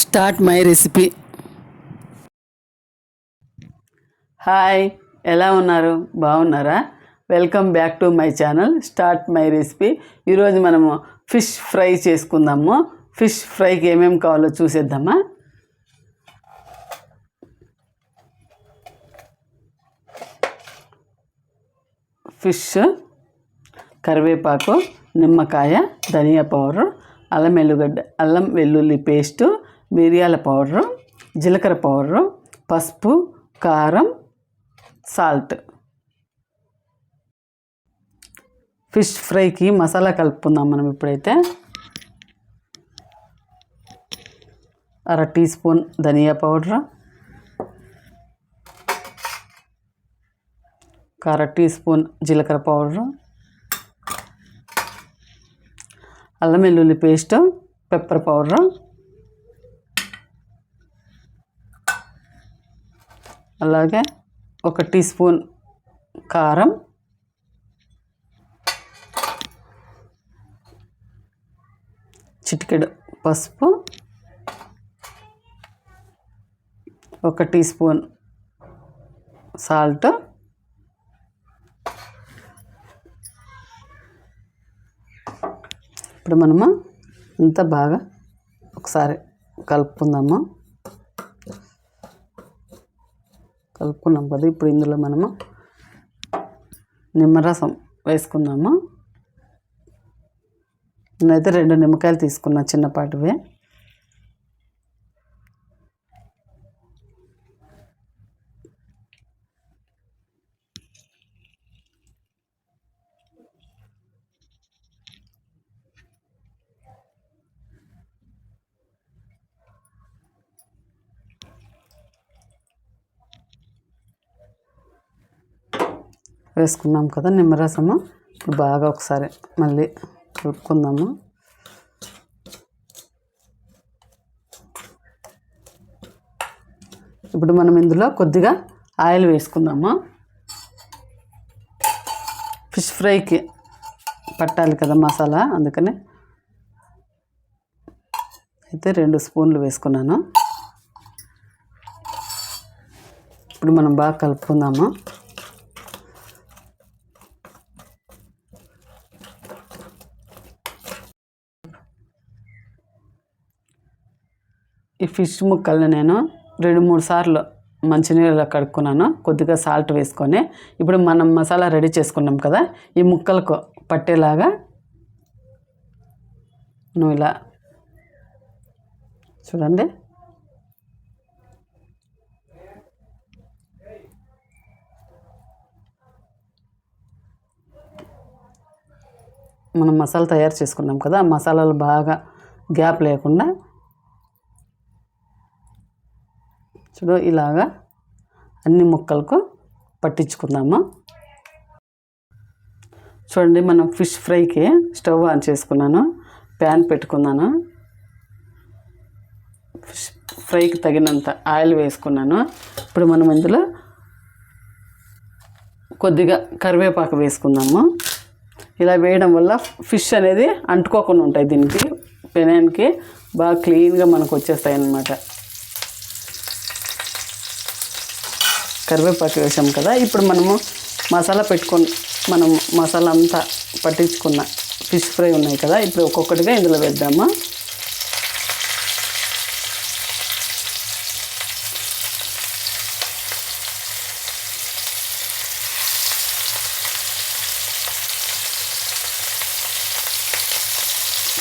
Start my recipe. Hi ఎలా ఉన్నారు? బాగున్నారా? Welcome back to my channel start my recipe. ఈరోజు మనము ఫిష్ ఫ్రై చేసుకుందాము. ఫిష్ ఫ్రైకి ఏమేమి కావాలో చూసేద్దామా? ఫిష్ కరివేపాకు నిమ్మకాయ ధనియా పౌడర్ అల్లం వెల్లుగడ్డ అల్లం వెల్లుల్లి పేస్టు మిరియాల పౌడరు జీలకర్ర పౌడరు పసుపు కారం సాల్ట్. ఫిష్ ఫ్రైకి మసాలా కలుపుకుందాం మనం ఇప్పుడైతే. అర టీ స్పూన్ ధనియా పౌడర్ ఒక అర టీ స్పూన్ జీలకర్ర పౌడరు అల్లం వెల్లుల్లి పేస్ట్ పెప్పర్ పౌడర్ అలాగే ఒక టీ స్పూన్ కారం. చిటికెడు పసుపు. ఒక టీ స్పూన్ సాల్ట్. ఇప్పుడు మనము అంతా బాగా ఒకసారి కలుపుకుందాము. కలుపుకున్నాం కదా ఇప్పుడు ఇందులో మనము నిమ్మరసం వేసుకుందాము? నేనైతే రెండు నిమ్మకాయలు తీసుకున్నా చిన్నపాటివి. వేసుకున్నాం కదా నిమ్మరసము. ఇప్పుడు బాగా ఒకసారి మళ్ళీ కలుపుకుందాము. ఇప్పుడు మనం ఇందులో కొద్దిగా ఆయిల్ వేసుకుందాము. ఫిష్ ఫ్రైకి పట్టాలి కదా మసాలా అందుకని అయితే రెండు స్పూన్లు వేసుకున్నాను. ఇప్పుడు మనం బాగా కలుపుకుందాము. ఈ ఫిష్ ముక్కల్ని నేను రెండు మూడు సార్లు మంచినీళ్ళలో కడుక్కున్నాను. కొద్దిగా సాల్ట్ వేసుకొని. ఇప్పుడు మనం మసాలా రెడీ చేసుకున్నాం కదా ఈ ముక్కలకు పట్టేలాగా నువ్వు ఇలా చూడండి. మనం మసాలా తయారు చేసుకున్నాం కదా ఆ మసాలాలు బాగా గ్యాప్ లేకుండా చూడు ఇలాగా అన్ని ముక్కలకు పట్టించుకుందాము? చూడండి మనం ఫిష్ ఫ్రైకి స్టవ్ ఆన్ చేసుకున్నాను ప్యాన్ పెట్టుకున్నాను. ఫిష్ ఫ్రైకి తగినంత ఆయిల్ వేసుకున్నాను. ఇప్పుడు మనం ఇందులో కొద్దిగా కరివేపాకు వేసుకుందాము. ఇలా వేయడం వల్ల ఫిష్ అనేది అంటుకోకుండా ఉంటాయి దీనికి పెనానికి. బాగా క్లీన్గా మనకు వచ్చేస్తాయి అన్నమాట కరివేపాకు వేసాం కదా ఇప్పుడు మనము మసాలా పెట్టుకొని మనం మసాలా అంతా పట్టించుకున్న ఫిష్ ఫ్రై ఉన్నాయి కదా ఇప్పుడు ఒక్కొక్కటిగా ఇందులో వేద్దాము?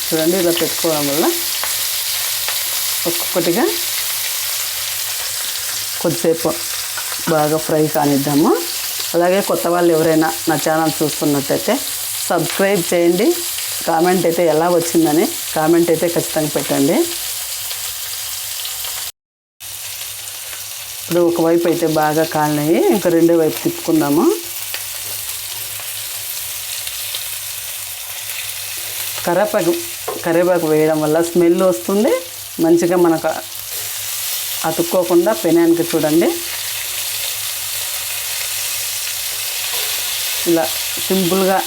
చూడండి ఇలా పెట్టుకోవడం వల్ల ఒక్కొక్కటిగా కొద్దిసేపు బాగా ఫ్రై కానిద్దాము. అలాగే కొత్త వాళ్ళు ఎవరైనా నా ఛానల్ చూస్తున్నట్టయితే సబ్స్క్రైబ్ చేయండి. కామెంట్ అయితే ఎలా వచ్చిందని కామెంట్ అయితే ఖచ్చితంగా పెట్టండి. ఇప్పుడు ఒకవైపు అయితే బాగా కాలినాయి. ఇంకా రెండో వైపు తిప్పుకుందాము. కరేపాకు కరేపాకు వేయడం వల్ల స్మెల్ వస్తుంది. మంచిగా మనకు అతుక్కోకుండా పెనానికి చూడండి. ఇలా సింపుల్గా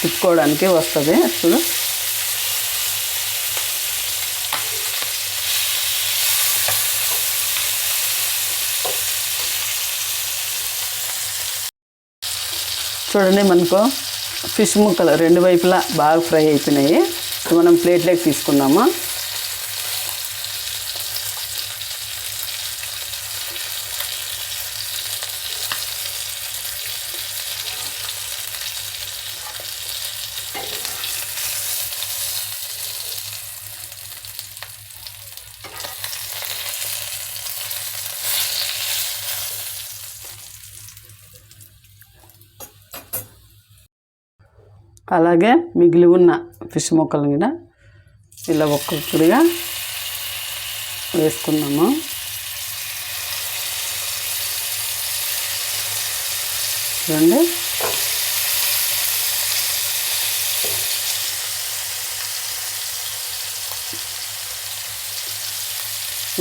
తిప్పుకోవడానికి వస్తుంది. ఇప్పుడు చూడండి మనకు ఫిష్ ముక్కలు రెండు వైపులా బాగా ఫ్రై అయిపోయినాయి. మనం ప్లేట్లోకి తీసుకున్నాము. అలాగే మిగిలి ఉన్న ఫిష్ ముక్కలను కూడా ఇలా ఒక్కొక్కటిగా వేసుకున్నాము. చూడండి.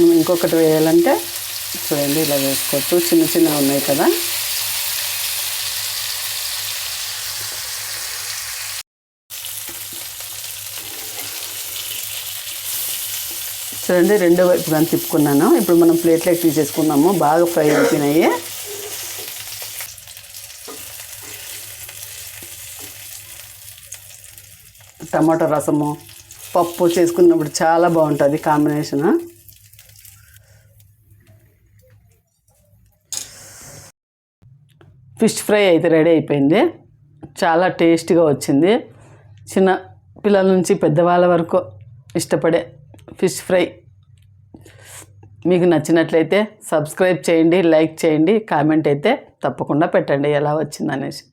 ఇంకొకటి వేయాలంటే చూడండి ఇలా వేసుకోవచ్చు. చిన్న చిన్నవి ఉన్నాయి కదా. చూడండి రెండో వైపు కానీ తిప్పుకున్నాను. ఇప్పుడు మనం ప్లేట్లోకి తీసేసుకున్నాము బాగా ఫ్రై అయిపోయినాయి. టమాటో రసము పప్పు చేసుకున్నప్పుడు చాలా బాగుంటుంది కాంబినేషన్. ఫిష్ ఫ్రై అయితే రెడీ అయిపోయింది. చాలా టేస్టీగా వచ్చింది. చిన్న పిల్లల నుంచి పెద్దవాళ్ళ వరకు ఇష్టపడే ఫిష్ ఫ్రై. మీకు నచ్చినట్లయితే సబ్స్క్రైబ్ చేయండి లైక్ చేయండి కామెంట్ అయితే తప్పకుండా పెట్టండి ఎలా వచ్చిందనేసి.